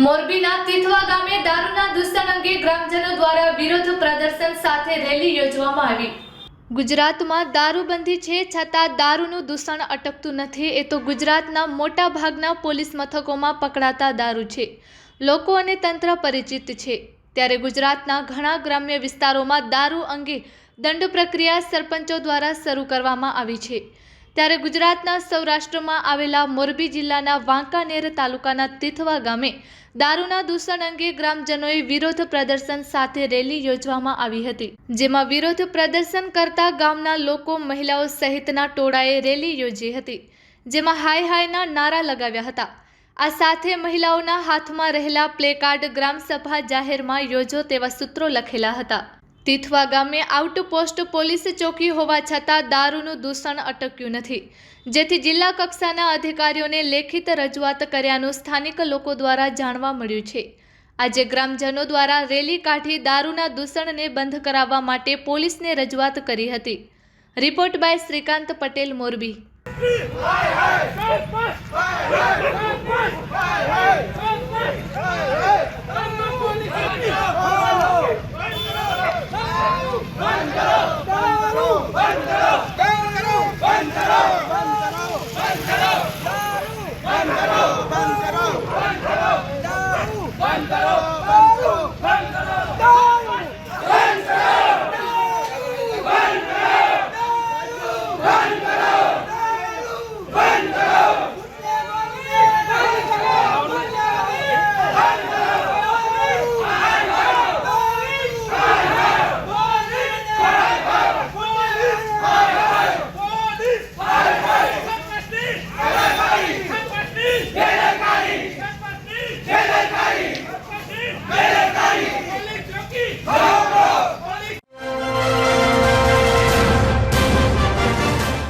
મોરબીના તિથવા ગામે દારૂના દૂષણ અંગે ગ્રામજનો દ્વારા વિરોધ પ્રદર્શન સાથે રેલી યોજવામાં આવી. ગુજરાતમાં દારૂબંધી છે છતાં દારૂનું દૂષણ અટકતું નથી. એ તો ગુજરાતના મોટા ભાગના પોલીસ મથકોમાં પકડાતા દારૂ છે. લોકો અને તંત્ર પરિચિત છે. ત્યારે ગુજરાતના ઘણા ગ્રામ્ય વિસ્તારોમાં દારૂ અંગે દંડ પ્રક્રિયા સરપંચો દ્વારા શરૂ કરવામાં આવી છે. ત્યારે ગુજરાતના સૌરાષ્ટ્રમાં આવેલા મોરબી જિલ્લાના વાંકાનેર તાલુકાના તિથવા ગામે દારૂના દૂષણ અંગે ગ્રામજનોએ વિરોધ પ્રદર્શન સાથે રેલી યોજવામાં આવી હતી, જેમાં વિરોધ પ્રદર્શન કરતા ગામના લોકો, મહિલાઓ સહિતના ટોળાએ રેલી યોજી હતી, જેમાં હાય હાયના નારા લગાવ્યા હતા. આ સાથે મહિલાઓના હાથમાં રહેલા પ્લેકાર્ડ ગ્રામસભા જાહેરમાં યોજો તેવા સૂત્રો લખેલા હતા. તીથવા ગામે આઉટપોસ્ટ પોલીસ ચોકી હોવા છતાં દારૂનું દૂષણ અટક્યું નથી જેથી જિલ્લા કક્ષાના અધિકારીઓને લેખિત રજૂઆત કર્યાનું સ્થાનિક લોકો દ્વારા જાણવા મળ્યું છે આજે ગ્રામજનો દ્વારા રેલી કાઢી દારૂના દૂષણને બંધ કરાવવા માટે પોલીસને રજૂઆત કરી હતી રિપોર્ટ બાય શ્રીકાંત પટેલ મોરબી